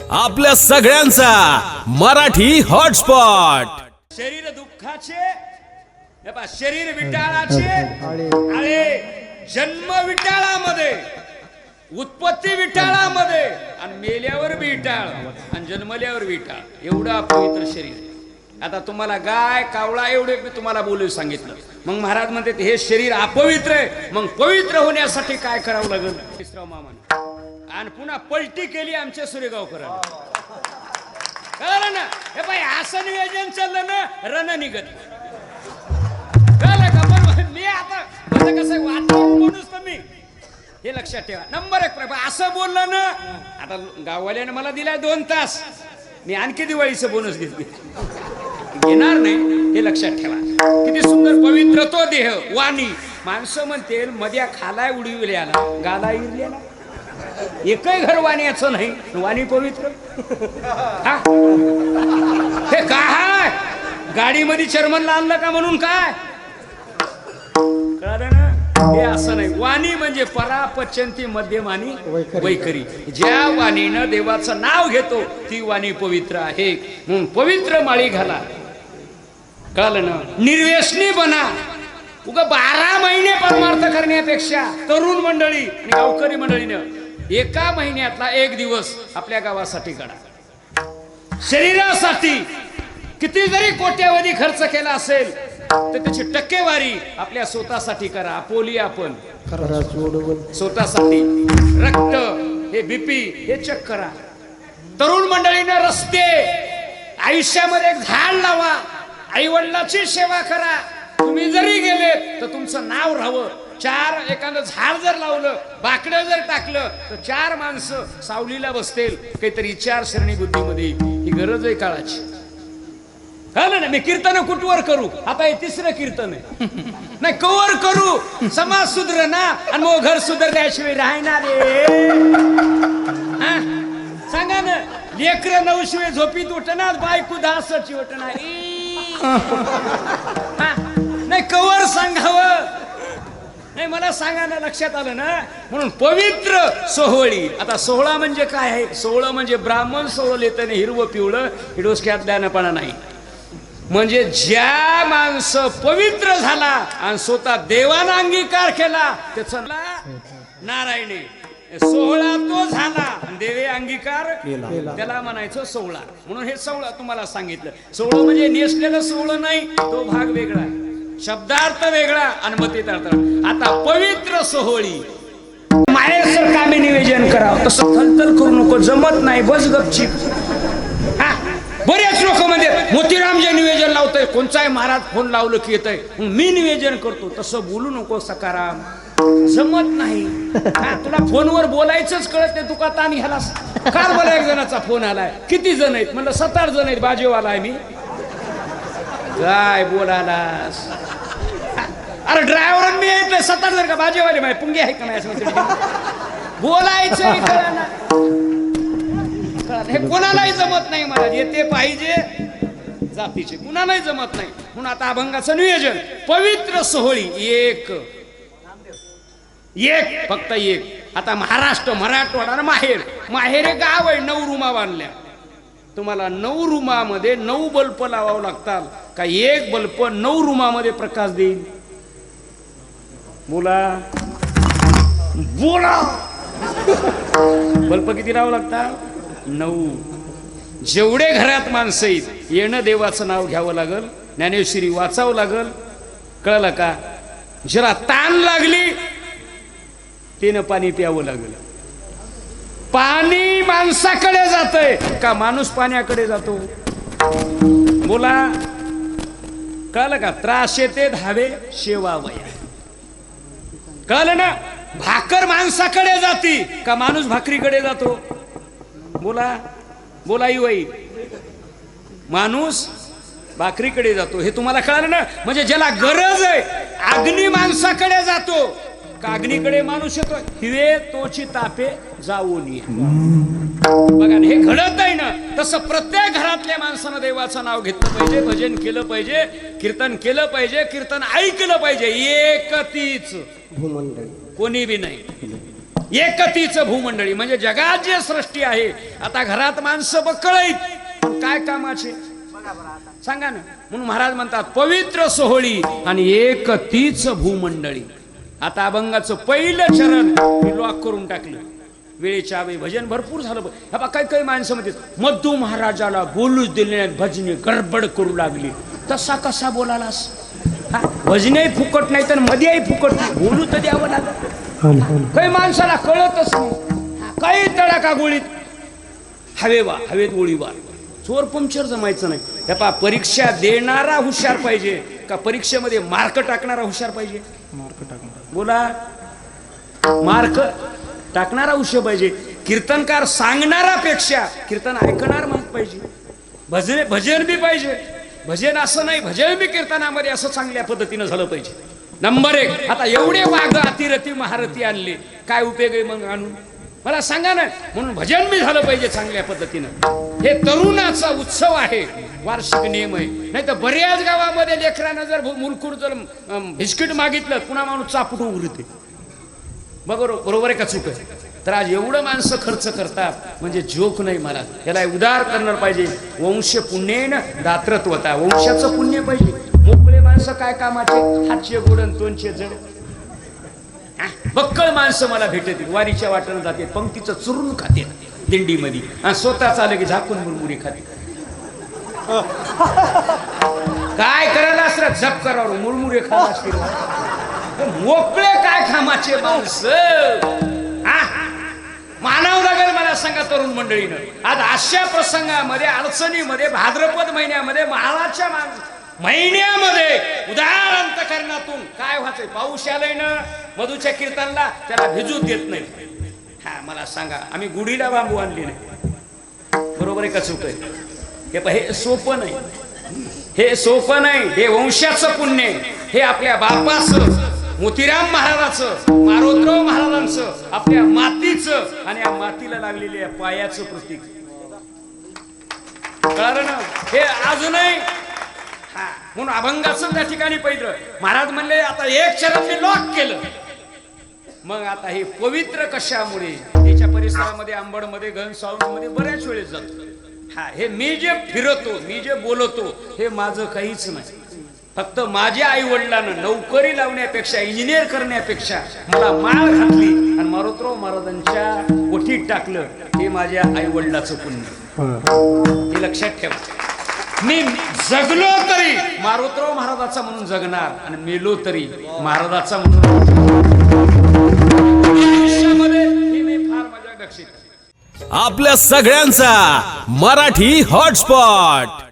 आपल्या सगळ्यांचा मराठी हॉटस्पॉट. शरीर दुःखाचे हे पहा, शरीर विटाळाचे अरे जन्म विटाळामध्ये उत्पत्ती विटाळामध्ये आणि मेल्यावर विटाळ आणि जन्मल्यावर विटाळ एवढं अपवित्र शरीर आता तुम्हाला गाय कावळा एवढे मी तुम्हाला बोलू सांगितलं. मग महाराज म्हणते हे शरीर अपवित्र आहे. मग पवित्र होण्यासाठी काय करावं लागेल? मामा. आणि पुन्हा पलटी केली आमच्या सूर्यगावकरांनी कळलं ना? हे बाई असं नियोजन चाललं ना रण निघत. कळलं का? बरोबर मी आता माझं कसं आहे, वातावरण तर मी. हे लक्षात ठेवा. नंबर एक प्रभा असं बोललं ना आता गाववाल्याने मला दिलाय दोन तास. मी आणखी दिवाळीचं बोनस घेतली. घेणार नाही हे लक्षात ठेवा. किती सुंदर पवित्र तो देह वाणी. माणसं म्हणते मध्या खालाय उडविल्याला गाला इरल्याला एकही घर वाण्याचं नाही. वाणी पवित्र. हा? काय? गाडीमध्ये चर्मनला आणलं का म्हणून काय? कळलं ना? हे असं नाही. वाणी म्हणजे परा पचंती मध्यम आणि वैखरी. ज्या वाणीनं देवाचं नाव घेतो ती वाणी पवित्र आहे. म्हणून पवित्र माळी घाला. कळलं ना? निर्व्यसनी बना. उगा बारा महिने परमार्थ करण्यापेक्षा तरुण मंडळी आणि गावकरी मंडळीनं एका महिन्यातला एक दिवस आपल्या गावासाठी काढा शरीरासाठी किती जरी कोट्यावधी खर्च केला असेल तर त्याची टक्केवारी आपल्या स्वतःसाठी करा. अपोली आपण. स्वतःसाठी. रक्त हे बीपी हे चेक करा. तरुण मंडळीनं रस्ते आयुष्यामध्ये झाड लावा. आई वडिलाची सेवा करा. तुम्ही जरी गेले तर तुमचं नाव राहावं. चार एखादं झाड जर लावलं बाकडं जर टाकलं तर चार माणसं सावलीला बसतील. काहीतरी विचार श्रेणी बुद्धीमध्ये ही गरज आहे काळाची. कळलं ना मी कीर्तन कुठवर करू? आता हे तिसरं कीर्तन आहे. नाही कवर करू? समाज सुधर ना आणि मग घर सुधरल्याशिवाय राहणार रे हा? सांगा ना लेकर नवशिवाय झोपीत उठणार बायको दासाची उठणार. हा? नाही कवर सांगावं. नाही मला सांगा ना लक्षात आलं ना? म्हणून पवित्र सोहळी. आता सोहळा म्हणजे काय आहे? सोहळं म्हणजे ब्राह्मण सोहळ येतं हिरवं पिवळं हे डोसक्यात द्यानपणा नाही. म्हणजे ज्या माणसं पवित्र झाला आणि स्वतः देवानं अंगीकार केला त्याचं नारायणी. सोहळा तो झाला देवे अंगीकार त्याला म्हणायचं सोहळा. म्हणून हे सोहळा तुम्हाला सांगितलं. सोहळं म्हणजे नेसलेलं सोहळं नाही तो भाग वेगळा आहे. शब्दार्थ वेगळा आणि अर्थ आता पवित्र सोहळी. मायेसर कामे निवेदन करावं? तसं थलथल करू नको जमत नाही बस गपचीप. बरेच लोक म्हणजे मोतीराम जे निवेदन लावतंय कोणचाही महाराज फोन लावलं की येतंय. मी निवेदन करतो तसं बोलू नको सकाराम. जमत नाही. हा तुला फोनवर बोलायचंच कळत नाही तुका ताण घ्यालास. काल मला एक जणाचा फोन आलाय. किती जण आहेत? म्हणलं सतार जण आहेत बाजेवाला आहे मी. काय बोलालास अरे ड्रायव्हर मी येत सतार जर का बाजेवाले माय पुंगे आहे का नाही असं बोलायचं हे कोणालाही जमत नाही मला येते पाहिजे जातीचे. कुणालाही जमत नाही. म्हणून आता अभंगाचं नियोजन पवित्र सोहळी एक. एक फक्त एक. आता महाराष्ट्र मराठवाडा माहेर. माहेर हे गाव आहे नऊ रुमा बांधल्या. तुम्हाला नऊ रुमामध्ये नऊ बल्ब लावावं लागतात. का एक बल्ब नऊ रुमामध्ये प्रकाश देईल. बोला बोला. बल्ब किती लावावं लागतात नऊ. जेवढे घरात माणसं आहेत येणं देवाचं नाव घ्यावं लागल ज्ञानेश्वरी वाचावं लागल. कळलं का? जरा ताण लागली तिनं पाणी प्यावं लागलं. पाणी माणसाकडे जातंय. का माणूस पाण्याकडे जातो? बोला. कळलं का? त्राशे ते धावे शेवावया. कळलं ना? भाकर माणसाकडे जाती का माणूस भाकरीकडे जातो? बोला बोला वाई माणूस भाकरीकडे जातो. हे तुम्हाला कळलं ना? म्हणजे ज्याला गरज आहे अग्नी माणसाकडे जातो. कागणीकडे माणूस येतो हिवे तोची तापे जाऊन ये बघा हे घडत आहे ना तसं प्रत्येक घरातल्या माणसानं देवाचं नाव घेतलं पाहिजे भजन केलं पाहिजे कीर्तन केलं पाहिजे कीर्तन ऐकलं पाहिजे. एकतीच. कोणी बी नाही. एकतीच भूमंडळी. म्हणजे जगात जे सृष्टी आहे आता घरात माणसं बकळीत काय कामाचे? सांगा ना. म्हणून महाराज म्हणतात पवित्र सोहळी आणि एकतीच भूमंडळी. आता अभंगाचं पहिलं चरण मी लॉक करून टाकलं. वेळेच्या वेळी भजन भरपूर झालं. हे काही काही माणसं म्हणतात मधू महाराजाला बोलूच दिले भजने गडबड करू लागली. तसा कसा बोलालास? हा, भजनेही फुकट नाही तर मध्येही फुकट नाही. बोलू तर द्यावं लागत काही माणसाला कळतच नाही. काही तडाखा गोळीत. हवे वा हवेत गोळीबार चोर पंक्चर जमायचं नाही. हे पहा परीक्षा देणारा हुशार पाहिजे का परीक्षेमध्ये मार्क टाकणारा हुशार पाहिजे? बोला. मार्क टाकणारा हुशार पाहिजे. कीर्तनकार सांगणारा पेक्षा कीर्तन ऐकणार माहीत पाहिजे. भजन भजन बी पाहिजे. भजन असं नाही भजन बी कीर्तनामध्ये असं चांगल्या पद्धतीनं झालं पाहिजे. नंबर एक आता एवढे वाघ अतिरथी महारथी आणले. काय उपयोग आहे मग आणून? मला सांगा ना म्हणून भजन मी झालं पाहिजे चांगल्या पद्धतीनं. हे तरुणाचा उत्सव आहे वार्षिक नियम आहे. नाही तर बऱ्याच गावामध्ये लेकरानं जर मुलकूर जर बिस्किट मागितलं पुन्हा माणूस चापटून उरते. बरोबर बरोबर आहे का चुक आहे? तर आज एवढं माणसं खर्च करतात म्हणजे जोक नाही मला. याला उदार करणार पाहिजे. वंश पुण्येन दात्रत्वता वंशाचं पुण्य पाहिजे. मोकळे माणसं काय कामाचे? हातचे गोडन तोंडचे जड. बक्कळ माणसं मला भेटतील वारीच्या वाटेला जाते पंक्तीचं चुरून खाते दिंडीमध्ये. आणि स्वतःच आलं की झाकून मुरमुरी खाते काय करायला असलं? झप करावर मुरमुरे खाला असतील. मोकळे काय कामाचे माणस? मानव मानावं लागेल मला सांगा तरुण मंडळीनं. आज अशा प्रसंगामध्ये अडचणीमध्ये भाद्रपद महिन्यामध्ये महाराजच्या माणसं महिन्यामध्ये उदार अंतकरणातून काय व्हायचंय? पाऊस आलंय ना मधूच्या कीर्तनला त्याला भिजू देत नाही. हा मला सांगा आम्ही गुढीला बांबू आणली नाही. बरोबर आहे का चुक हे पहा, हे सोपं नाही. हे सोपं नाही हे वंशाचं पुण्य हे आपल्या बापाचं मोतीराम महाराजाचं मारोतराव महाराजांचं आपल्या मातीचं आणि या मातीला लागलेल्या पायाचं प्रतीक. कारण हे अजूनही म्हणून अभंगाचं त्या ठिकाणी पहिलं महाराज म्हणले आता एक चरण मी लॉक केलं. मग आता हे पवित्र कशामुळे? त्याच्या परिसरामध्ये आंबडमध्ये घनसावंगमध्ये बऱ्याच वेळेस जातो. हा हे मी जे फिरतो मी जे बोलतो हे माझं काहीच नाही. फक्त माझ्या आई वडिलांना नोकरी लावण्यापेक्षा इंजिनियर करण्यापेक्षा मला माळ घातली आणि मारुतराव महाराजांच्या कोठीत टाकलं हे माझ्या आई वडिलाचं पुण्य हे लक्षात ठेवा. मी जगलो तरी. मारुतराव महाराजाचा म्हणून जगणार आणि मेलो तरी महाराजाचा म्हणून. आपल्या सगळ्यांचा मराठी हॉटस्पॉट.